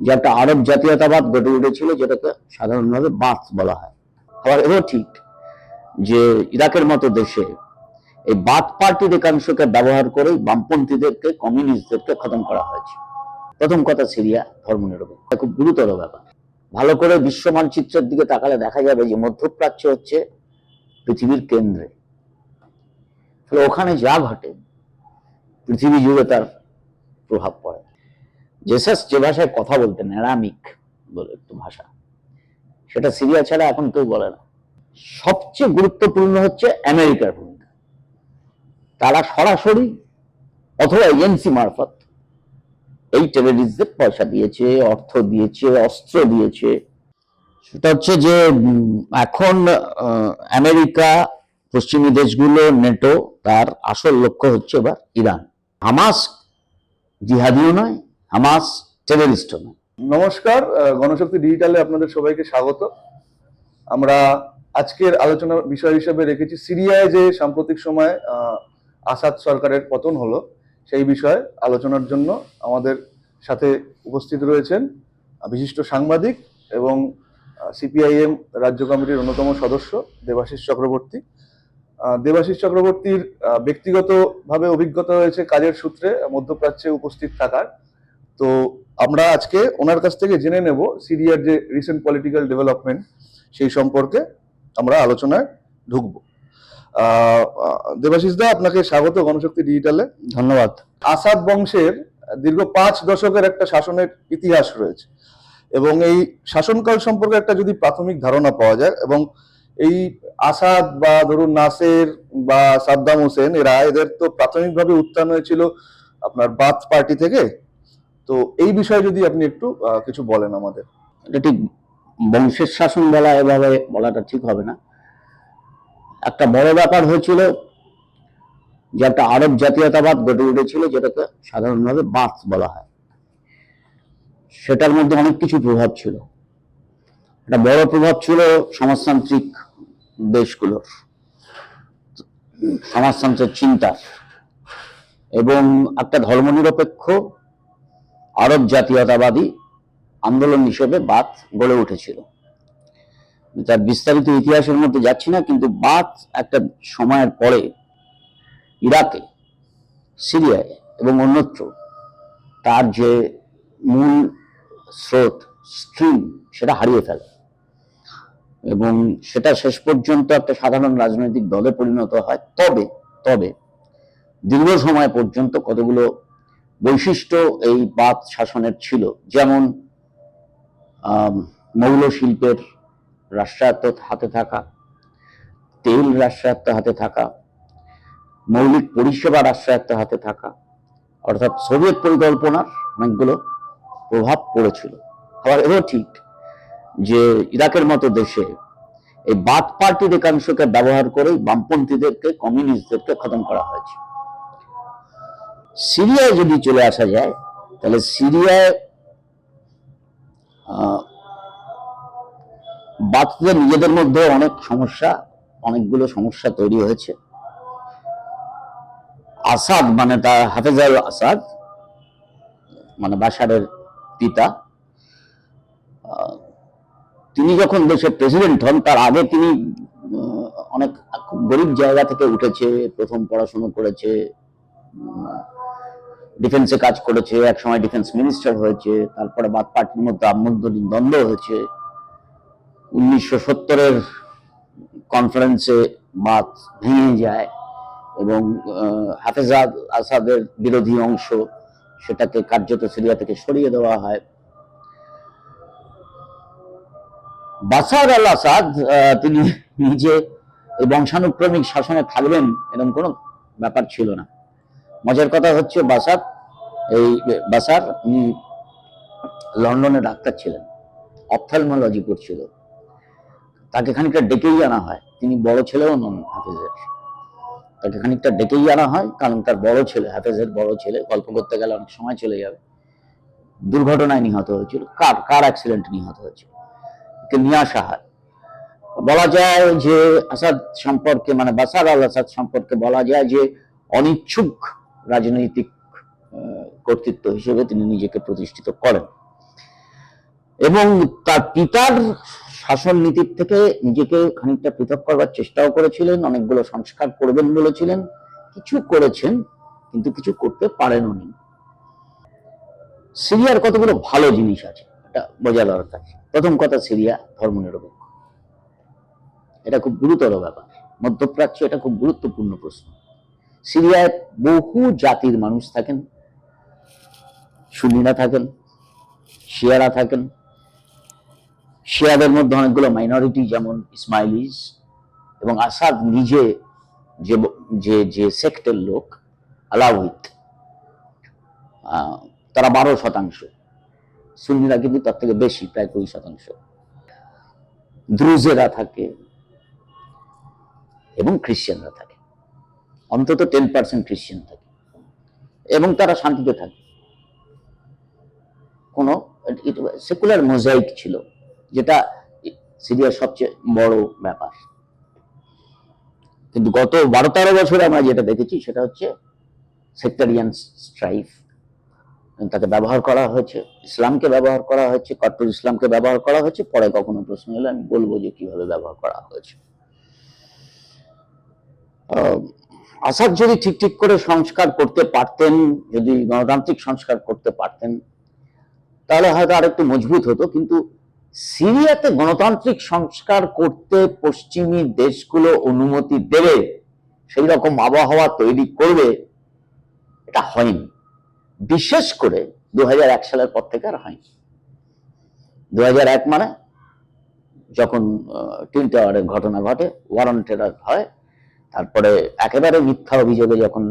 যে একটা আরব জাতীয়তাবাদ গড়ে উঠেছিল, যেটাকে সাধারণভাবে বাথ বলা হয়। আবার এও ঠিক যে ইরাকের মতো দেশে এই বাথ পার্টির একাংশকে ব্যবহার করে বামপন্থীদেরকে, কমিউনিস্টদেরকে খতম করা হয়েছে। প্রথম কথা সিরিয়া ধর্মনিরপেক্ষ খুব গুরুতর ব্যাপার। ভালো করে বিশ্ব মানচিত্রের দিকে তাকালে দেখা যাবে যে মধ্যপ্রাচ্য হচ্ছে পৃথিবীর কেন্দ্রে। ফলে ওখানে যা ঘটে, পৃথিবী জুড়ে তার প্রভাব পড়ে। জেসাস যে ভাষায় কথা বলতেন, অ্যারামিক বলে একটু ভাষা। সেটা সিরিয়া ছাড়া এখন কেউ বলে না। সবচেয়ে গুরুত্বপূর্ণ হচ্ছে আমেরিকার ভূমিকা। তারা সরাসরি অথবা এজেন্সি মারফত এই টেররিস্টদের পয়সা দিয়েছে, অর্থ দিয়েছে, অস্ত্র দিয়েছে। সেটা হচ্ছে যে এখন আমেরিকা, পশ্চিমী দেশগুলো, নেটো, তার আসল লক্ষ্য হচ্ছে এবার ইরান। হামাস জিহাদিও নয় হামাস টেররিস্টও নয় নমস্কার গণশক্তি ডিজিটালে আপনাদের সবাইকে স্বাগত। আমরা আজকের আলোচনার বিষয় হিসেবে রেখেছি সিরিয়ায় যে সাম্প্রতিক সময়ে আসাদ সরকারের পতন হলো, সেই বিষয়ে আলোচনার জন্য আমাদের সাথে উপস্থিত রয়েছেন বিশিষ্ট সাংবাদিক এবং সিপিআইএম রাজ্য কমিটির অন্যতম সদস্য দেবাশিস চক্রবর্তী। দেবাশিস চক্রবর্তীর ব্যক্তিগতভাবে অভিজ্ঞতা হয়েছে কাজের সূত্রে, মধ্যপ্রাচ্যে উপস্থিত থাকার। তো আমরা আজকে ওনার কাছ থেকে জেনে নেব সিরিয়ার যে রিসেন্ট পলিটিক্যাল ডেভেলপমেন্ট সেই সম্পর্কে আমরা আলোচনায় ঢুকবো। দেবাশিস দা আপনাকে স্বাগত গণশক্তি ডিজিটালে ধন্যবাদ। আসাদ বংশের দীর্ঘ পাঁচ দশকের একটা শাসনের ইতিহাস রয়েছে এবং এই শাসনকাল সম্পর্কে একটা যদি প্রাথমিক ধারণা পাওয়া যায় এবং এই আসাদ বা ধরুন নাসের বা সাদ্দাম হোসেন এরা এদের তো প্রাথমিকভাবে উত্থান হয়েছিল আপনার বাথ পার্টি থেকে। তো এই বিষয়ে যদি আপনি একটু কিছু বলেন আমাদের। এটা ঠিক বংশের শাসন বলা এভাবে বলাটা ঠিক হবে না। একটা বড় ব্যাপার হয়েছিল যে একটা আরব জাতীয়তাবাদ গড়ে উঠেছিল, যেটাকে সাধারণভাবে বাথ বলা হয়। সেটার মধ্যে অনেক কিছু প্রভাব ছিল। একটা বড় প্রভাব ছিল সমাজতান্ত্রিক দেশগুলোর, সমাজতন্ত্রের চিন্তার। এবং একটা ধর্মনিরপেক্ষ আরব জাতীয়তাবাদী আন্দোলন হিসেবে বাথ গড়ে উঠেছিল। তার বিস্তারিত ইতিহাসের মধ্যে যাচ্ছি না, কিন্তু বাথ একটা সময়ের পরে ইরাকে, সিরিয়ায় এবং অন্যত্র তার যে মূল স্রোত, স্ট্রিম, সেটা হারিয়ে ফেলে। এবং সেটা শেষ পর্যন্ত একটা সাধারণ রাজনৈতিক দলে পরিণত হয়। তবে তবে দীর্ঘ সময় পর্যন্ত কতগুলো বৈশিষ্ট্য এই বাদ শাসনের ছিল। যেমন মৌল শিল্পের রাষ্ট্রায়ত্ত হাতে থাকা, তেল রাষ্ট্রায়ত্ত হাতে থাকা, মৌলিক পরিষেবা রাষ্ট্রায়ত্ত হাতে থাকা, অর্থাৎ সোভিয়েত পরিকল্পনার অনেকগুলো প্রভাব পড়েছিল। আবার এও ঠিক যে ইরাকের মতো দেশে এই বাদ পার্টির একাংশকে ব্যবহার করে বামপন্থীদেরকে, কমিউনিস্টদেরকে খতম করা হয়েছে সিরিয়ায় যদি চলে আসা যায়, তাহলে সিরিয়ায় বাথদের নিজেদের মধ্যে অনেক সমস্যা, অনেকগুলো সমস্যা তৈরি হয়েছে। আসাদ মানে তার হাফেজ আল আসাদ মানে বাশারের পিতা তিনি যখন দেশের প্রেসিডেন্ট হন, তার আগে তিনি অনেক গরিব জায়গা থেকে উঠেছে, প্রথম পড়াশুনো করেছে ডিফেন্সে কাজ করেছে এক সময় ডিফেন্স মিনিস্টার হয়েছে তারপরে বাদ পার্টির মধ্যে আভ্যন্তরীণ দ্বন্দ্ব হয়েছে। উনিশশো সত্তরের কনফারেন্সে বাদ ভেঙে যায় এবং আহ, হাফেজ আসাদের বিরোধী অংশ সেটাকে কার্যত সিরিয়া থেকে সরিয়ে দেওয়া হয়। বাসার আল আসাদ তিনি নিজে বংশানুক্রমিক শাসনে থাকবেন এরকম কোনো ব্যাপার ছিল না। মজার কথা হচ্ছে বাসার, এই বাসার লন্ডনে ডাক্তার ছিলেন অপথালমোলজি করছিল। তাকে খানিকটা ডেকেই আনা হয়, তিনি বড় ছেলেও নন হাফিজের। তাকে খানিকটা ডেকেই আনা হয়, কারণ তার বড় ছেলে, হাফেজের বড় ছেলে, গল্প করতে গেলে অনেক সময় চলে যাবে। দুর্ঘটনায় নিহত হয়েছিল, কার কার অ্যাক্সিডেন্ট নিহত হয়েছিল? নিয়ে আসা হয়। বলা যায় যে আসাদ সম্পর্কে মানে বাসার আল আসাদ সম্পর্কে বলা যায় যে অনিচ্ছুক রাজনৈতিক কর্তৃত্ব হিসেবে তিনি নিজেকে প্রতিষ্ঠিত করেন। এবং তার পিতার শাসন নীতির থেকে নিজেকে খানিকটা পৃথক করবার চেষ্টাও করেছিলেন, অনেকগুলো সংস্কার করবেন বলেছিলেন, কিছু করেছেন, কিন্তু কিছু করতে পারেননি সিরিয়ার কতগুলো ভালো জিনিস আছে, এটা বোঝা দরকার। প্রথম কথা সিরিয়া, ধর্মনিরপেক্ষ। এটা খুব গুরুতর ব্যাপার। মধ্যপ্রাচ্য এটা খুব গুরুত্বপূর্ণ প্রশ্ন। সিরিয়ায় বহু জাতির মানুষ থাকেন। সুন্নিরা থাকেন, শিয়ারা থাকেন। শিয়াদের মধ্যে অনেকগুলো মাইনরিটি যেমন ইসমাইলিস এবং আসাদ নিজে যে যে সেক্টের লোক আলাউইত তারা বারো শতাংশ। সুন্নিরা কিন্তু তার থেকে বেশি, প্রায় কুড়ি শতাংশ। দ্রুজেরা থাকে এবং খ্রিস্টানরা থাকে। অন্তত টেন পার্সেন্ট খ্রিস্টান থাকে। এবং তারা শান্তিতে থাকে। কোনো সেকুলার মোজাইক ছিল, যেটা সিরিয়ার সবচেয়ে বড় ব্যাপার। কিন্তু গত বারো তেরো বছরে আমরা যেটা দেখেছি, সেটা হচ্ছে সেক্টারিয়ান স্ট্রাইফ তাকে ব্যবহার করা হয়েছে, ইসলামকে ব্যবহার করা হয়েছে কট্টর ইসলামকে ব্যবহার করা হয়েছে। পরে কখনো প্রশ্ন এলে, আমি বলব যে কীভাবে ব্যবহার করা হয়েছে। আসাদ যদি ঠিক ঠিক করে সংস্কার করতে পারতেন, যদি গণতান্ত্রিক সংস্কার করতে পারতেন, তাহলে হয়তো আরেকটু মজবুত হতো। কিন্তু সিরিয়াতে গণতান্ত্রিক সংস্কার করতে পশ্চিমী দেশগুলো অনুমতি দেবে সেই রকম আবহাওয়া তৈরি করবে, এটা হয়নি। বিশেষ করে দু হাজার এক সালের পর থেকে আর হয়নি। দু মানে যখন টিন টাওয়ারের ঘটনা ঘটে ওয়ারন টেরার হয় তারপরে একেবারে মিথ্যা অভিযোগে যখন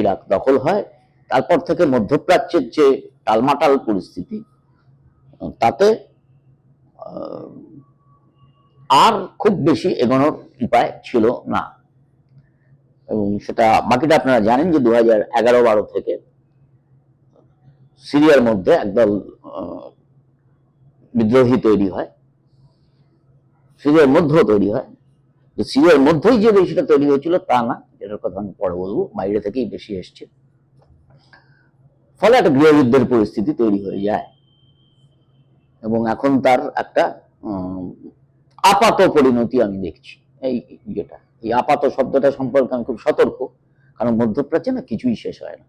ইরাক দখল হয়, তারপর থেকে মধ্যপ্রাচ্যের যে টালমাটাল পরিস্থিতি তাতে আর খুব বেশি এগোনোর উপায় ছিল না। এবং সেটা বাকিটা আপনারা জানেন যে দু হাজার এগারো বারো থেকে সিরিয়ার মধ্যে একদল বিদ্রোহী তৈরি হয়, সিরিয়ার মধ্যেও তৈরি হয়। যে সিরিয়ার মধ্যেই যে বেশিটা তৈরি হয়েছিল, তা না। এটার কথা আমি পরে বলব। বাইরে থেকেই বেশি এসছে। ফলে একটা গৃহযুদ্ধের পরিস্থিতি তৈরি হয়ে যায়। এবং এখন তার একটা আপাত পরিণতি আমি দেখছি। এই যেটা, এই আপাত শব্দটা সম্পর্কে আমি খুব সতর্ক। কারণ মধ্যপ্রাচ্যে না কিছুই শেষ হয় না।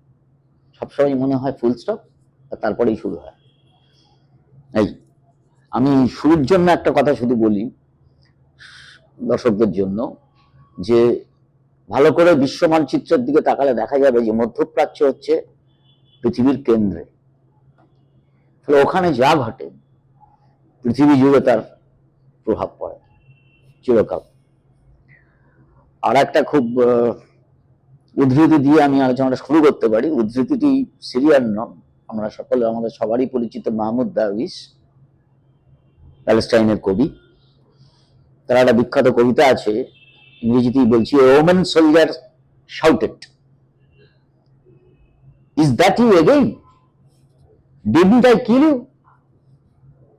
সবসময় মনে হয় ফুল স্টপ তারপরেই শুরু হয়। এই, আমি শুরুর জন্য একটা কথা শুধু বলি। দর্শকদের জন্য যে ভালো করে বিশ্ব মানচিত্রের দিকে তাকালে দেখা যাবে যে মধ্যপ্রাচ্য হচ্ছে পৃথিবীর কেন্দ্রে। তাহলে ওখানে যা ঘটে, পৃথিবী জুড়ে তার প্রভাব পড়ে, চিরকাল। আর একটা খুব উদ্ধৃতি দিয়ে আমি আলোচনাটা শুরু করতে পারি। উদ্ধৃতিটি সিরিয়ার নন আমরা সকলে, আমাদের সবারই পরিচিত মাহমুদ দারবিস প্যালেস্টাইনের কবি। তার একটা বিখ্যাত কবিতা আছে ইংরেজিতেই বলছি woman soldier shouted is that you again didn't I kill you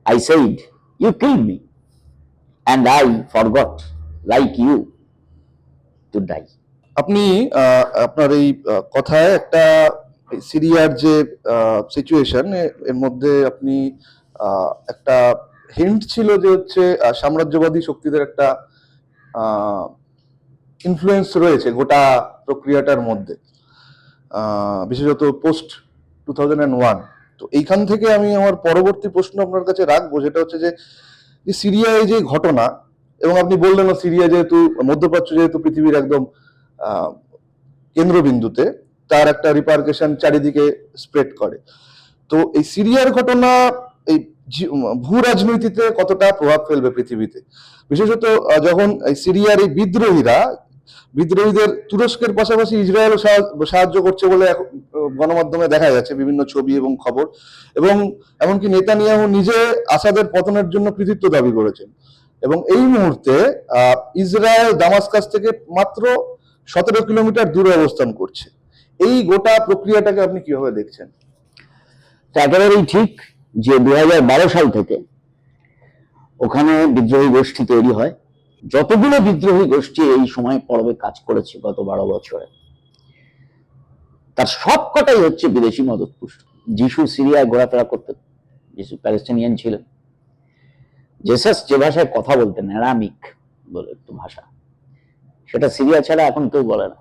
I said, You killed me, and I forgot, like you, to die. আপনি আপনার এই কথায় একটা সিরিয়ার যে সিচুয়েশন এর মধ্যে আপনি একটা হিন্ট ছিল যে হচ্ছে সাম্রাজ্যবাদী শক্তিদের একটা ইনফ্লুয়েন্স রয়েছে গোটা প্রক্রিয়াটার মধ্যে বিশেষত পোস্ট টু থাউজেন্ড ওয়ান তো এইখান থেকে আমি আমার পরবর্তী প্রশ্ন আপনার কাছে রাখব যেটা হচ্ছে যে সিরিয়ায় যে ঘটনা, এবং আপনি বললেন সিরিয়া যেহেতু, মধ্যপ্রাচ্য যেহেতু পৃথিবীর একদম কেন্দ্রবিন্দুতে, তার একটা রিপার্কেশন চারিদিকে স্প্রেড করে। তো এই সিরিয়ার ঘটনা, এই ভূ রাজনীতিতে কতটা প্রভাব ফেলবে পৃথিবীতে? বিশেষত যখন সিরিয়ার এই বিদ্রোহীরা, বিদ্রোহীদের তুরস্কের পাশাপাশি ইসরায়েলও সাহা- সাহায্য করছে বলে গণমাধ্যমে দেখা যাচ্ছে, বিভিন্ন ছবি এবং খবর। এবং এমনকি নেতানিয়াহু নিজে আসাদের পতনের জন্য কৃতিত্ব দাবি করেছেন। এবং এই মুহূর্তে ইসরায়েল দামাসকাস থেকে মাত্র সতেরো কিলোমিটার দূরে অবস্থান করছে। এই গোটা প্রক্রিয়াটাকে আপনি কীভাবে দেখছেন? একেবারেই ঠিক যে দু হাজার বারো সাল থেকে ওখানে বিদ্রোহী গোষ্ঠী তৈরি হয়। যতগুলো বিদ্রোহী গোষ্ঠী এই সময় পর্বে কাজ করেছে গত বারো বছরে। তার সব কটাই হচ্ছে বিদেশি মদতপুষ্ট। যিশু সিরিয়ায় ঘোরাফেরা করতেন, যিশু প্যালেস্টিনিয়ান ছিলেন। জেসাস যে ভাষায় কথা বলতেন, অ্যারামিক বলে একটু ভাষা। সেটা সিরিয়া ছাড়া এখন কেউ বলে না।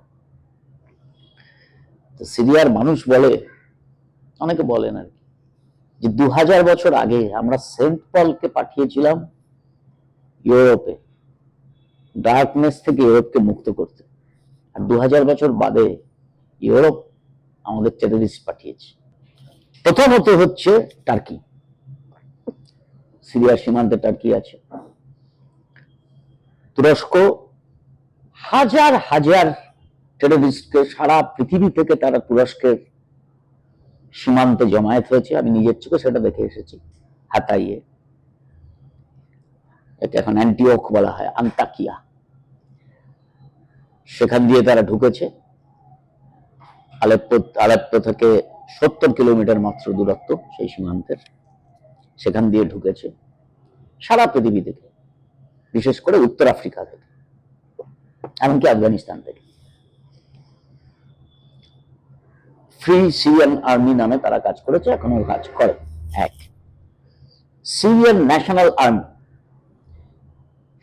সিরিয়ার মানুষ বলে, অনেকে বলেন আর কি। যে দু হাজার বছর আগে আমরা সেন্ট পলকে পাঠিয়েছিলাম ইউরোপে, ডার্কনেস থেকে ইউরোপকে মুক্ত করতে। আর দু হাজার বছর বাদে ইউরোপ আমাদের টেররিস্ট পাঠিয়েছে। প্রথমত হচ্ছে টার্কি। সিরিয়ার সীমান্তে টার্কি আছে। তুরস্ক হাজার হাজার টেররিস্টকে সারা পৃথিবী থেকে তারা তুরস্কের সীমান্তে জমায়েত হয়েছে, আমি নিজের চোখে সেটা দেখে এসেছি, হাতাইয়ে। এটা এখন অ্যান্টিওক বলা হয়, আন্তাকিয়া। সেখান দিয়ে তারা ঢুকেছে। আলেপ্পো আলেপ্পো থেকে সত্তর কিলোমিটার মাত্র দূরত্ব সেই সীমান্তের। সেখান দিয়ে ঢুকেছে সারা পৃথিবী থেকে, বিশেষ করে উত্তর আফ্রিকা থেকে, এমনকি আফগানিস্তান থেকে। ফ্রি সিরিয়ান আর্মি নামে তারা কাজ করেছে, এখনও কাজ করে। এক। সিরিয়ান ন্যাশনাল আর্মি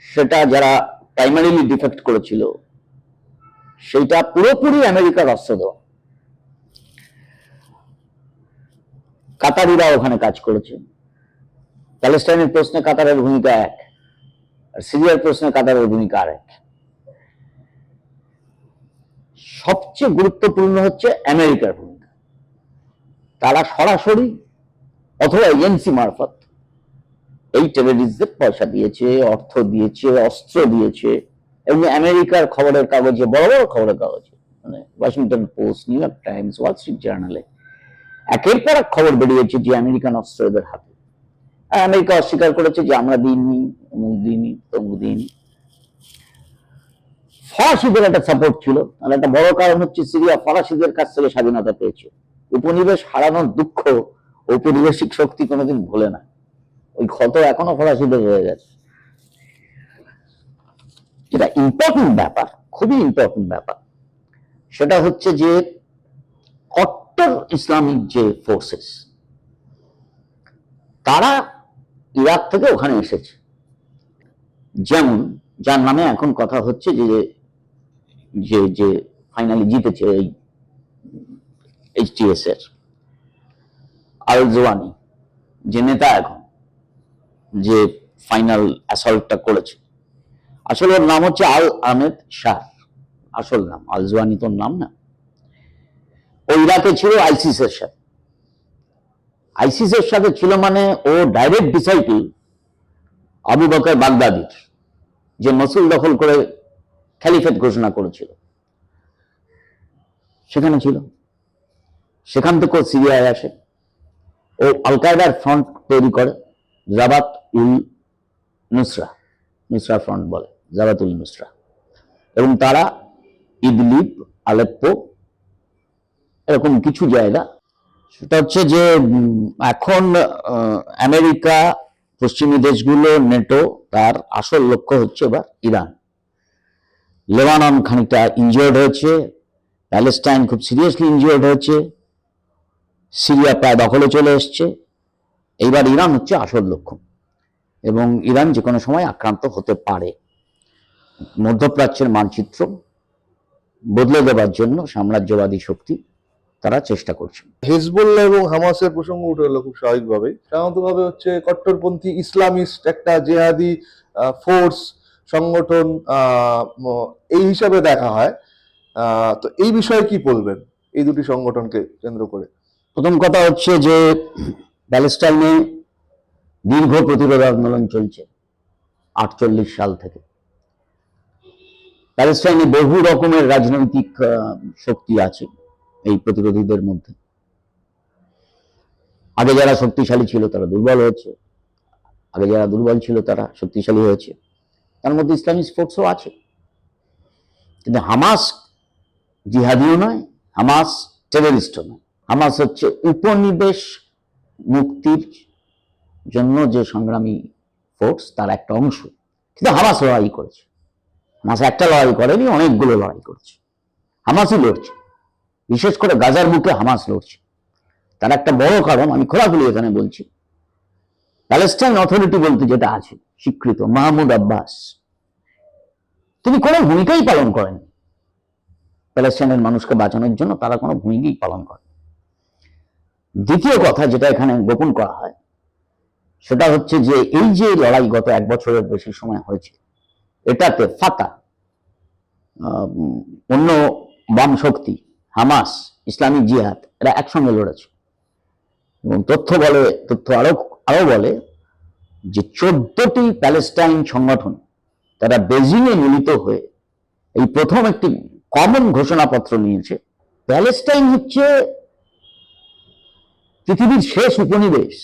সেটা যারা প্রাইমারিলি ডিফেক্ট করেছিল, সেটা পুরোপুরি আমেরিকার অস্ত্র। দেওয়া কাতারিরা ওখানে কাজ করেছে। প্যালেস্টাইনের প্রশ্নে কাতারের ভূমিকা এক, আর সিরিয়ার প্রশ্নে কাতারের ভূমিকা আর এক সবচেয়ে গুরুত্বপূর্ণ হচ্ছে আমেরিকার ভূমিকা। তারা সরাসরি অথবা এজেন্সি মারফত এই টেররিস্টদের পয়সা দিয়েছে, অর্থ দিয়েছে, অস্ত্র দিয়েছে, এবং আমেরিকার খবরের কাগজে, বড় বড় খবরের কাগজে মানে Washington Post, New York Times, Wall Street জার্নালে একের পর এক খবর বেরিয়েছে যে আমেরিকান অস্ত্র এদের হাতে। আমেরিকা অস্বীকার করেছে যে আমরা দিইনি অমুক দিইনি তমুক দিইনি। ফরাসিদের একটা সাপোর্ট ছিল। আর একটা বড় কারণ হচ্ছে সিরিয়া ফরাসিদের কাছ থেকে স্বাধীনতা পেয়েছে। উপনিবেশ হারানোর দুঃখ ঔপনিবেশিক শক্তি কোনোদিন ভোলে না। ওই ক্ষত এখনও ফরাসিদের রয়ে গেছে। যেটা ইম্পর্টেন্ট ব্যাপার, খুবই ইম্পর্টেন্ট ব্যাপার। সেটা হচ্ছে যে কট্টর ইসলামিক যে ফোর্সেস তারা ইরাক থেকে ওখানে এসেছে। যেমন, যার নামে এখন কথা হচ্ছে যে যে যে ফাইনালি জিতেছে এই এইচটিএস এর। আল জোয়ানি, যে নেতা এখন, যে ফাইনাল অ্যাসল্টটা করেছে। আসলে ওর নাম হচ্ছে আল আহমেদ শাহ। আসল নাম, আল জোয়ানি তোর নাম না। ও ইরাকে ছিল আইসিস এর সাথে। আইসিস এর সাথে ছিল মানে ও ডাইরেক্ট ডিসাইপল আবু বকর বাগদাদির, যে মসুল দখল করে খ্যালিফেট ঘোষণা করেছিল। সেখানে ছিল। সেখান থেকে সিরিয়ায় আসে। ও আল কায়দার ফ্রন্ট তৈরি করে, Jabhat ul Nusra Nusra Front বলে, জাবাত উল নুসরা। এবং তারা ইদলিব, আলেপ্পো, এরকম কিছু জায়গা। সেটা হচ্ছে যে এখন আমেরিকা, পশ্চিমী দেশগুলো, নেটো, তার আসল লক্ষ্য হচ্ছে এবার ইরান। লেবানন খানিকটা ইনজিওর্ড হয়েছে, প্যালেস্টাইন খুব সিরিয়াসলি ইনজিওর্ড হয়েছে, সিরিয়া প্রায় দখলে চলে এসছে। এইবার ইরান হচ্ছে আসল লক্ষ্য এবং ইরান যে কোনো সময় আক্রান্ত হতে পারে। মধ্যপ্রাচ্যের মানচিত্র বদলে দেওয়ার জন্য সাম্রাজ্যবাদী শক্তি তারা চেষ্টা করছে। হেজবুল্লাহ এবং হামাসের প্রসঙ্গ উঠে এলো খুব স্বাভাবিকভাবেই। সাধারণতভাবে হচ্ছে কট্টরপন্থী ইসলামিস্ট একটা জেহাদি ফোর্স সংগঠন এই হিসাবে দেখা হয়। তো এই বিষয়ে কি বলবেন? এই দুটি সংগঠনকে কেন্দ্র করে। প্রথম কথা হচ্ছে যে প্যালেস্টাইনে দীর্ঘ প্রতিরোধ আন্দোলন চলছে আটচল্লিশ সাল থেকে। প্যালেস্টাইনে বহু রকমের রাজনৈতিক শক্তি আছে এই প্রতিরোধীদের মধ্যে। আগে যারা শক্তিশালী ছিল তারা দুর্বল হয়েছে। আগে যারা দুর্বল ছিল তারা শক্তিশালী হয়েছে। তার মধ্যে ইসলামিক স্পোর্টসও আছে। কিন্তু হামাস জিহাদিও নয়, হামাস টেররিস্টও নয়। হামাস হচ্ছে উপনিবেশ মুক্তির জন্য যে সংগ্রামী ফোর্স তার একটা অংশ। কিন্তু হামাস লড়াই করেছে। হামাস একটা লড়াই করেনি, অনেকগুলো লড়াই করেছে। হামাসই লড়ছে। বিশেষ করে গাজার মুখে হামাস লড়ছে। তার একটা বড় কারণ, আমি খোলাখুলি এখানে বলছি প্যালেস্টাইন অথরিটি বলতে যেটা আছে, স্বীকৃত, মাহমুদ আব্বাস। তিনি কোনো ভূমিকাই পালন করেন প্যালেস্টাইনের মানুষকে বাঁচানোর জন্য তারা কোনো ভূমিকাই পালন করে দ্বিতীয় কথা যেটা এখানে গোপন করা হয়, সেটা হচ্ছে যে এই যে লড়াই গত এক বছরের বেশি সময় হয়েছে, এটাতে ফাতা অন্য বাম শক্তি হামাস, ইসলামিক জিহাদ, এরা একসঙ্গে লড়েছে। এবং তথ্য বলে, তথ্য আরও আরও বলে যে চোদ্দটি প্যালেস্টাইন সংগঠন তারা বেজিং এ মিলিত হয়ে এই প্রথম একটি কমন ঘোষণাপত্র নিয়েছে। প্যালেস্টাইন হচ্ছে পৃথিবীর শেষ উপনিবেশ।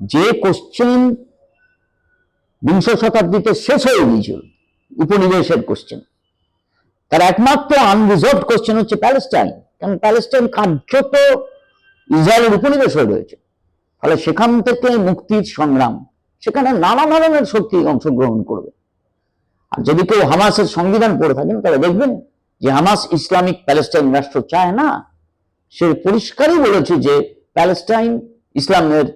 যে কোশ্চেন বিংশ শতাব্দীতে শেষ হয়ে গিয়েছিল, উপনিবেশের কোশ্চেন তার একমাত্র আনরিজলভ কোশ্চেন হচ্ছে প্যালেস্টাইন। কারণ প্যালেস্টাইন কার্যত ইসরায়েলের উপনিবেশ হয়ে রয়েছে। ফলে সেখান থেকে মুক্তির সংগ্রাম, সেখানে নানা ধরনের শক্তি অংশগ্রহণ করবে। আর যদি কেউ হামাসের সংবিধান পড়ে থাকেন, তাহলে দেখবেন যে হামাস ইসলামিক প্যালেস্টাইন রাষ্ট্র চায় না। সে পরিষ্কারই বলেছে যে প্যালেস্টাইন ইসলামের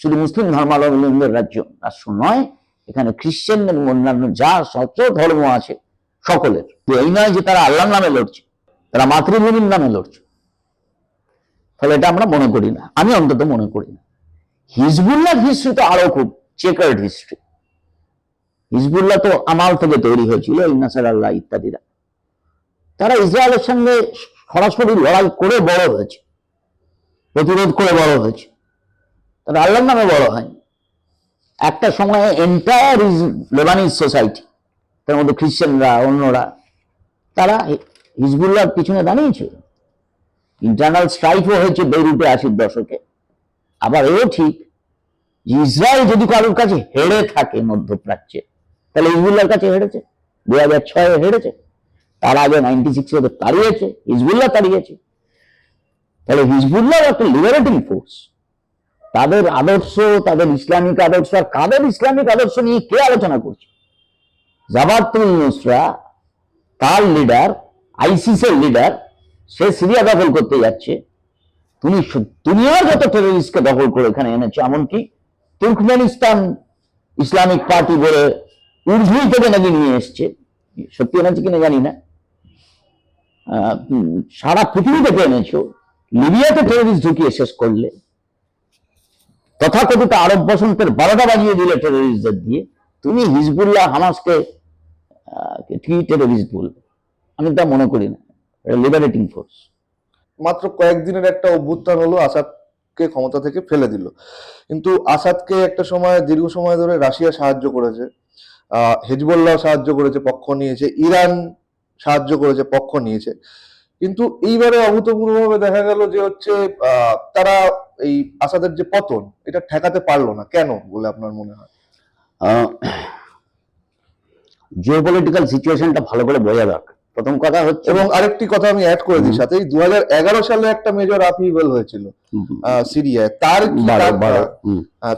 শুধু মুসলিম ধর্মাবলম্বীদের রাজ্য রাষ্ট্র নয়, এখানে খ্রিস্টান অন্যান্য যা সচ ধর্ম আছে, সকলের। এই নয় যে তারা আল্লাহর নামে লড়ছে, তারা মাতৃভূমির নামে লড়ছে। ফলে এটা আমরা মনে করি না। আমি অন্তত মনে করি না। হিজবুল্লাহ হিস্ট্রি তো আরও খুব চেকার্ড হিস্ট্রি হিজবুল্লাহ তো আমাল থেকে তৈরি হয়েছিল, এই নাসার আল্লাহ ইত্যাদিরা। তারা ইসরায়েলের সঙ্গে সরাসরি লড়াই করে বড় হয়েছে, প্রতিরোধ করে বড় হয়েছে। তারা আল্লাহর নামে বড় হয়নি। একটা সময়ে এন্টায়ার লেবানিজ সোসাইটি তার মধ্যে খ্রিশ্চানরা অন্যরা, তারা হিজবুল্লাহর পিছনে দাঁড়িয়েছিল। ইন্টারনাল স্ট্রাইকও হয়েছে বেইরুটে আশির দশকে। আবার এও ঠিক, ইসরায়েল যদি কারোর কাছে হেরে থাকে মধ্যপ্রাচ্যে, তাহলে হিজবুল্লাহর কাছে হেরেছে দু হাজার ছয়ে হেরেছে, তার আগে নাইনটি সিক্সে ওদের তাড়িয়েছে, হিজবুল্লাহ তাড়িয়েছে। তাহলে হিজবুল্লাহ একটা লিবারেটিং ফোর্স তাদের আদর্শ, তাদের ইসলামিক আদর্শ, আর কাদের ইসলামিক আদর্শ নিয়ে কে আলোচনা করছে? জামাতুল নুসরা, তার লিডার আইসিসের লিডার সে সিরিয়া দখল করতে যাচ্ছে। তুমি দুনিয়ার যত টেররিস্টকে দখল করে এখানে এনেছে, এমনকি তুর্কমেনিস্তান ইসলামিক পার্টি বলে উর্জুই থেকে নাকি নিয়ে এসছে। সত্যি এনেছে কিনা জানি না। সারা পৃথিবী থেকে এনেছো। লিবিয়াতে টেররিস্ট ঢুকিয়ে শেষ করলে। তথাকথিত আরব বসন্তের বারোটা বাজিয়ে দিলে টেররিস্টদের দিয়ে। তুমি হিজবুল্লাহ হামাসকে কি টেররিস্ট বলবে? আমি তা মনে করি না। লিবারেটিং ফোর্স মাত্র কয়েকদিনের একটা অভ্যুত্থান হলো আসাদকে ক্ষমতা থেকে ফেলে দিল। কিন্তু আসাদকে একটা সময়, দীর্ঘ সময় ধরে রাশিয়া সাহায্য করেছে হেজবুল্লাহ সাহায্য করেছে, পক্ষ নিয়েছে, ইরান সাহায্য করেছে, পক্ষ নিয়েছে। কিন্তু এইবারে অভূতপূর্বভাবে দেখা গেল যে হচ্ছে তারা এই আসাদের যে পতন, এটা ঠেকাতে পারল না। কেন বলে আপনার মনে হয়? জিওপলিটিক্যাল সিচুয়েশনটা ভালো করে বোঝা দরকার প্রথম কথা হচ্ছে এবং আরেকটি কথা আমি অ্যাড করে দিই। সাথে দু হাজার এগারো সালে একটা মেজর আপহিভেল হয়েছিল সিরিয়ায়। তার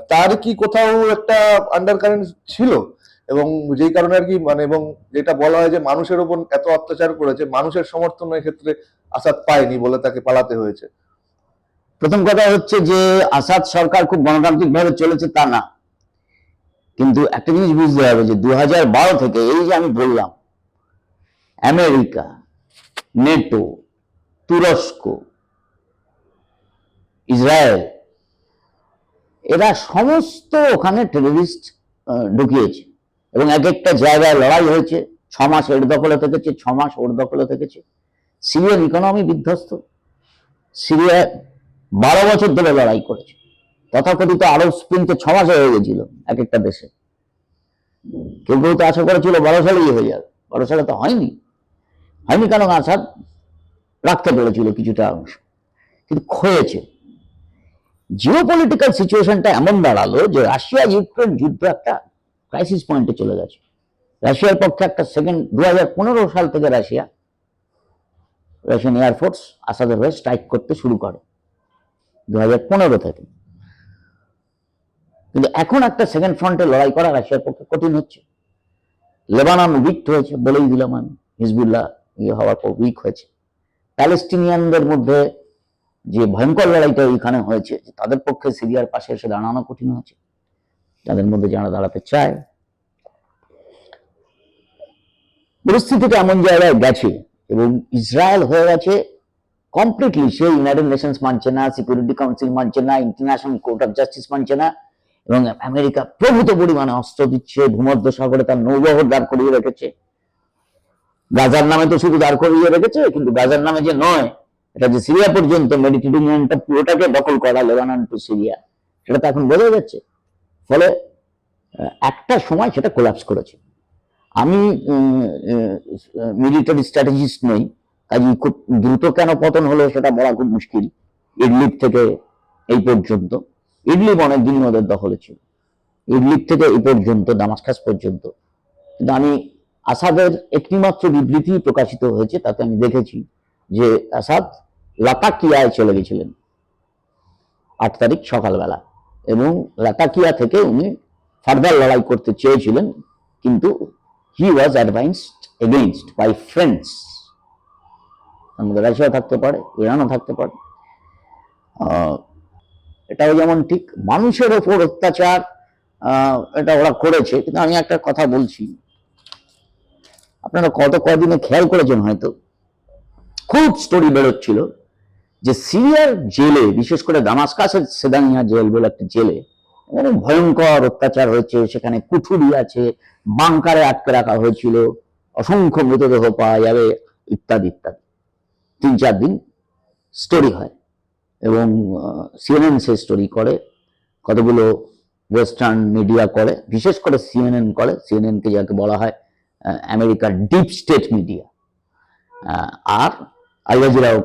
তার- কি কোথাও একটা আন্ডার কারেন্ট ছিল? এবং যেই কারণে আর কি মানে এবং যেটা বলা হয় যে মানুষের উপর এত অত্যাচার করেছে মানুষের সমর্থনের ক্ষেত্রে আসাদ পায়নি বলে তাকে পালাতে হয়েছে। প্রথম কথা হচ্ছে যে আসাদ সরকার খুব গণতান্ত্রিক ভাবে চলেছে তা না। কিন্তু একটা জিনিস বুঝতে হবে যে দু বারো থেকে এই যে আমি বললাম আমেরিকা, নেটো, তুরস্ক, ইসরায়েল, এরা সমস্ত ওখানে টেররিস্ট ঢুকিয়েছে। এবং এক একটা জায়গায় লড়াই হয়েছে ছ মাস এর দখলে থেকেছে ছ মাস ওর দখলে থেকেছে। সিরিয়ান ইকোনমি বিধ্বস্ত। সিরিয়া বারো বছর ধরে লড়াই করেছে। তথাকথিত আরব স্প্রিং তো ছ মাসে হয়ে গেছিল এক একটা দেশে। কেউ কেউ তো আশা করেছিল বারো সালেই হয়ে যাবে। বারো সালে তো হয়নি। হয়নি কারণ আসাদ রাখতে পেরেছিল কিছুটা অংশ। কিন্তু ক্ষয়েছে। জিও পলিটিক্যাল সিচুয়েশনটা এমন দাঁড়াল যে রাশিয়া ইউক্রেন যুদ্ধ একটা ক্রাইসিস পয়েন্টে চলে গেছে। রাশিয়ার পক্ষে একটা সেকেন্ড দু হাজার পনেরো সাল থেকে রাশিয়া রাশিয়ান এয়ারফোর্স আসাদের হয়ে স্ট্রাইক করতে শুরু করে দু হাজার পনেরো থেকে। কিন্তু এখন একটা সেকেন্ড ফ্রন্টে লড়াই করা রাশিয়ার পক্ষে কঠিন হচ্ছে। লেবানন উইক হয়েছে বলেই দিলাম আমি, হিজবুল্লাহ ইয়ে হওয়ার পর উইক হয়েছে। প্যালেস্টিনিয়ানদের মধ্যে যে ভয়ঙ্কর লড়াইটা ওইখানে হয়েছে তাদের পক্ষে সিরিয়ার পাশে এসে দাঁড়ানো কঠিন হয়েছে। তাদের মধ্যে যারা দাঁড়াতে চায়। পরিস্থিতিটা এমন জায়গায় গেছে এবং ইসরায়েল হয়ে গেছে কমপ্লিটলি সে ইউনাইটেড নেশনস মানছে না সিকিউরিটি কাউন্সিল মানছে না ইন্টারন্যাশনাল কোর্ট অফ জাস্টিস মানছে না এবং আমেরিকা প্রভূত পরিমাণে অস্ত্র দিচ্ছে ভূমধ্য সাগরে তার নৌবহর দাঁড় করিয়ে রেখেছে। গাজার নামে তো শুধু দাঁড় করিয়ে রেখেছে, কিন্তু গাজার নামে যে নয়, এটা যে সিরিয়া পর্যন্ত মেডিটেরিয়ানটা পুরোটাকে দখল করা লেবানন টু সিরিয়া সেটা তো এখন বোঝা যাচ্ছে। ফলে একটা সময় সেটা কোলাপস করেছে। আমি মিলিটারি স্ট্র্যাটেজিস্ট নই কাজে খুব দ্রুত কেন পতন হলো সেটা বলা খুব মুশকিল ইডলিপ থেকে এই পর্যন্ত। ইডলিপ অনেকদিন ওদের দখলে ছিল। ইডলিপ থেকে এই পর্যন্ত, দামাসকাস পর্যন্ত। কিন্তু আমি আসাদের একটিমাত্র বিবৃতি প্রকাশিত হয়েছে, তাতে আমি দেখেছি যে আসাদ লাতাকিয়ায় চলে গেছিলেন আট তারিখ সকালবেলা। এবং লাতাকিয়া থেকে উনি ফার্দার লড়াই করতে চেয়েছিলেন, কিন্তু he was advised against by friends মধ্যে রাশিয়া থাকতে পারে, ইরানও থাকতে পারে। এটাও যেমন ঠিক, মানুষের ওপর অত্যাচার এটা ওরা করেছে, কিন্তু আমি একটা কথা বলছি আপনারা কত কদিনে খেয়াল করেছেন হয়তো? খুব স্টোরি বেরোচ্ছিল যে সিরিয়ার জেলে, বিশেষ করে দামাসকাসের সেদানিয়া জেল বলে একটা জেলে ভয়ঙ্কর অত্যাচার হয়েছে। সেখানে কুঠুরি আছে, বাংকারে আটকে রাখা হয়েছিল, অসংখ্য মৃতদেহ পাওয়া যাবে, ইত্যাদি ইত্যাদি। তিন চার দিন স্টোরি হয় এবং সিএনএন সে স্টোরি করে, কতগুলো ওয়েস্টার্ন মিডিয়া করে, বিশেষ করে সিএনএন করে সিএনএন কে যাকে বলা হয় আমেরিকার ডিপ স্টেট মিডিয়া আর আল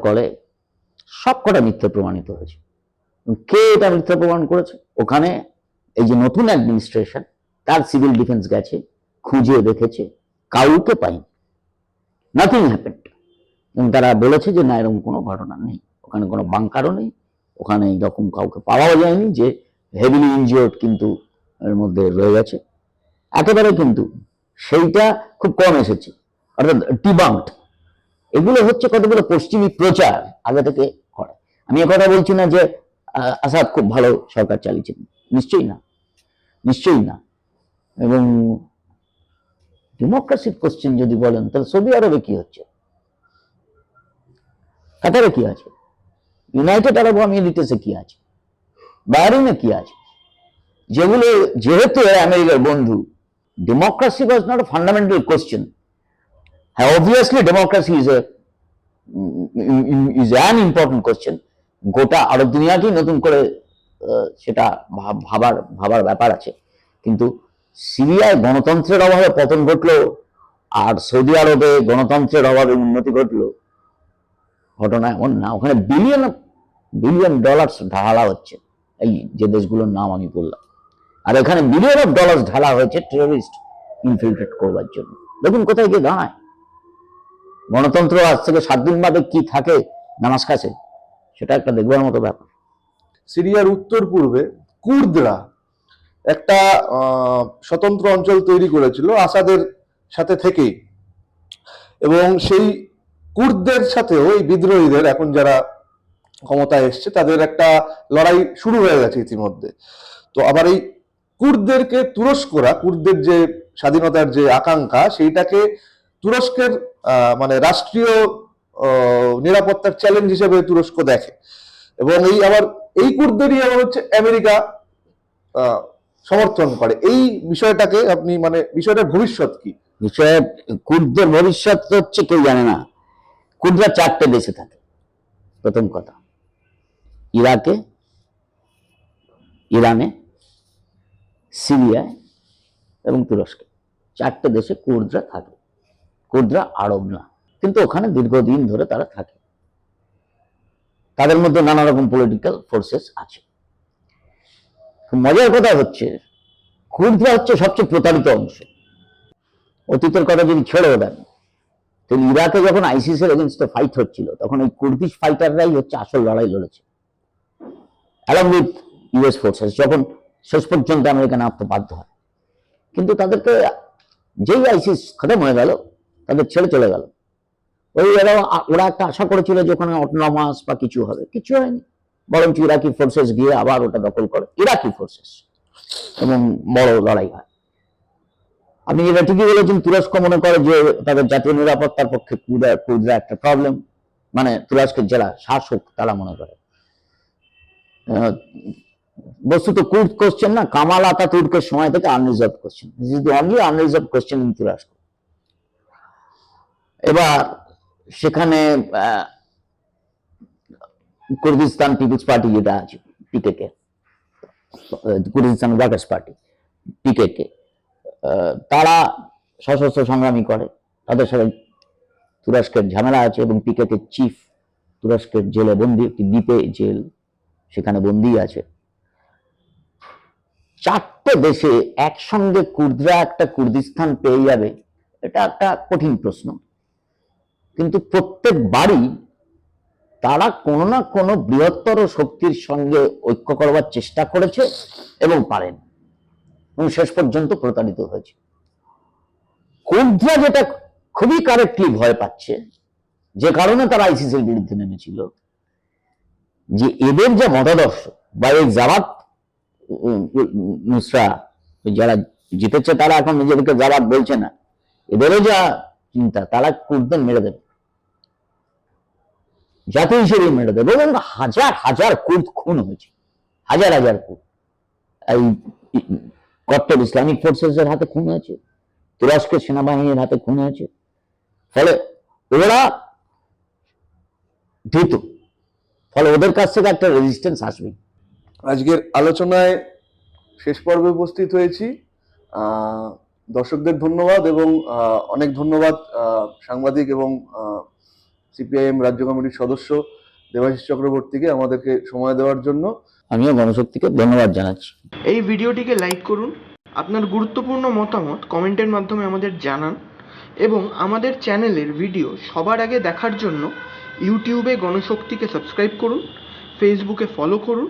করে সব কটা মিথ্যে প্রমাণিত হয়েছে। কে এটা মিথ্যে প্রমাণ করেছে? ওখানে এই যে নতুন অ্যাডমিনিস্ট্রেশন তার সিভিল ডিফেন্স গেছে, খুঁজে দেখেছে, কাউকে পায়নি। নাথিং হ্যাপেন্ড এবং তারা বলেছে যে না, এরকম কোনো ঘটনা নেই। ওখানে কোনো বাংকারও নেই। ওখানে এরকম কাউকে পাওয়াও যায়নি যে হেভিলি ইনজিওর্ড কিন্তু এর মধ্যে রয়ে গেছে। একেবারে কিন্তু সেইটা খুব কম এসেছে। অর্থাৎ ডিবাঙ্কড এগুলো হচ্ছে কতগুলো পশ্চিমী প্রচার আগে থেকে করে। আমি কথা বলছি না যে আসাদ খুব ভালো সরকার চালিয়েছেন। নিশ্চয়ই না। নিশ্চয়ই না। এবং ডেমোক্রেসির কোশ্চেন যদি বলেন, তাহলে সৌদি আরবে কি হচ্ছে? কাতারে কি আছে? ইউনাইটেড আরব আমিরিটেসে কি আছে? বাহরিনে কি আছে? যেগুলো, যেহেতু আমেরিকার বন্ধু democracy was not a fundamental question হ্যাঁ obviously democracy is a is an important question গোটা আরব দুনিয়াকেই নতুন করে সেটা ভাব- ভাবার ভাবার ব্যাপার আছে। কিন্তু সিরিয়ায় গণতন্ত্রের অভাবে পতন ঘটলো, আর সৌদি আরবে গণতন্ত্রের অভাবে উন্নতি ঘটলো, ঘটনা এমন না। ওখানে বিলিয়ন বিলিয়ন ডলার্স ঢালা হচ্ছে। এই যে দেশগুলোর নাম আমি বললাম। আর এখানে বিলিয়ন অফ ডলার্স ঢালা হয়েছে টেররিস্ট ইনফিল্ট্রেট করবার জন্য। দেখুন কোথায় গিয়ে দাঁড়ায়। গণতন্ত্র আজ থেকে সাত দিন বাদে কি থাকে, নামাজ কাছে? সেটা একটা দেখবার মতো ব্যাপার। সিরিয়ার উত্তর পূর্বে কুর্দরা একটা স্বতন্ত্র অঞ্চল তৈরি করেছিল আসাদের সাথে থেকেই। এবং সেই কুর্দদের সাথেও এই বিদ্রোহীদের এখন যারা ক্ষমতায় এসছে, তাদের একটা লড়াই শুরু হয়ে গেছে ইতিমধ্যে। তো আবার এই কুর্দদেরকে তুরস্করা কুর্দদের যে স্বাধীনতার যে আকাঙ্ক্ষা, সেইটাকে তুরস্কের মানে রাষ্ট্রীয় নিরাপত্তার চ্যালেঞ্জ হিসেবে তুরস্ক দেখে। এবং এই আবার, এই কুর্দদেরই আবার হচ্ছে আমেরিকা সমর্থন করে। এই বিষয়টাকে আপনি মানে বিষয়টার ভবিষ্যৎ কি? বিষয়ে, কুর্দের ভবিষ্যৎ হচ্ছে কেউ জানে না। কুর্দরা চারটে দেশে থাকে। প্রথম কথা, ইরাকে, ইরানে সিরিয়ায় এবং তুরস্কে। চারটে দেশে কুর্দরা থাকে। কুর্দরা আরব না, কিন্তু ওখানে দীর্ঘদিন ধরে তারা থাকে। তাদের মধ্যে নানা রকম পলিটিক্যাল ফোর্সেস আছে। মজার কথা হচ্ছে, কুর্দরা হচ্ছে সবচেয়ে প্রতারিত অংশ। অতীতের কথা যদি ছেড়েও দেন, তাহলে ইরাকে যখন আইসিস এর এগেনস্টে ফাইট হচ্ছিল, তখন ওই কুর্দিশ ফাইটাররাই হচ্ছে আসল লড়াই লড়েছে। অ্যালং উইথ ইউএস ফোর্সেস যখন শেষ পর্যন্ত আমেরিকা নামতে বাধ্য হয়। কিন্তু তাদেরকে যেই আইসিস খতম হয়ে গেল, তাদের ছেড়ে চলে গেল। ওই এরা ওরা একটা আশা করেছিল যে ওখানে অটোনমাস বা কিছু হবে। কিছু হয়নি। বরঞ্চ ইরাকি ফোর্সেস গিয়ে আবার ওটা দখল করে। ইরাকি ফোর্সেস এবং বড় লড়াই হয়। আপনি যেটা ঠিকই বলেছেন, তুরস্ক মনে করে যে তাদের জাতীয় নিরাপত্তার পক্ষে কুর্দা কুর্দরা একটা প্রবলেম মানে তুরস্কের যারা শাসক, তারা মনে করে। বস্তুত কুর্দ কোশ্চেন না, কামাল আতাতুর্কের সময় থেকে unresolved question this is only unresolved question in তুরস্ক এবার সেখানে কুর্দিস্তান পিপলস পার্টি যেটা আছে, PKK, Kurdistan workers party, PKK তারা সশস্ত্র সংগ্রামী করে। তাদের সাথে তুরস্কের ঝামেলা আছে এবং পিকেকে চিফ তুরস্কের জেলে বন্দি, একটি দ্বীপে জেল, সেখানে বন্দি আছে। চারটে দেশে একসঙ্গে কুর্দরা একটা কুর্দিস্তান পেয়ে যাবে, এটা একটা কঠিন প্রশ্ন। কিন্তু প্রত্যেকবারই তারা কোনো না কোনো বৃহত্তর শক্তির সঙ্গে ঐক্য করবার চেষ্টা করেছে এবং পারেন। এবং শেষ পর্যন্ত প্রতারিত হয়েছে। কুর্দরা যেটা খুবই কারেক্টলি ভয় পাচ্ছে, যে কারণে তারা আইসিসির বিরুদ্ধে নেমেছিল, যে এদের যে মতাদর্শ বা এই জামাত উম, যারা জিতেছে তারা এখন নিজেদেরকে জামাত বলছে না এদেরও যা চিন্তা তারা কুর্দদের মেরে দেবে। জাতি হিসেবে মেরে দেবে এবং হাজার হাজার কুর্দ খুন হয়েছে। হাজার হাজার কুর্দ। এই কট্টর ইসলামিক ফোর্সেস এর হাতে খুন হয়েছে তুরস্ক সেনাবাহিনীর হাতে খুন হয়েছে। ফলে ওরা ভীত ফলে ওদের কাছ থেকে একটা রেজিস্ট্যান্স আসবে আজকের আলোচনায় শেষ পর্বে উপস্থিত হয়েছি। দর্শকদের ধন্যবাদ এবং অনেক ধন্যবাদ সাংবাদিক এবং সিপিআইএম রাজ্য কমিটির সদস্য দেবাশিস চক্রবর্তীকে আমাদেরকে সময় দেওয়ার জন্য। আমিও গণশক্তিকে ধন্যবাদ জানাচ্ছি। এই ভিডিওটিকে লাইক করুন আপনার গুরুত্বপূর্ণ মতামত কমেন্টের মাধ্যমে আমাদের জানান এবং আমাদের চ্যানেলের ভিডিও সবার আগে দেখার জন্য ইউটিউবে গণশক্তিকে সাবস্ক্রাইব করুন ফেসবুকে ফলো করুন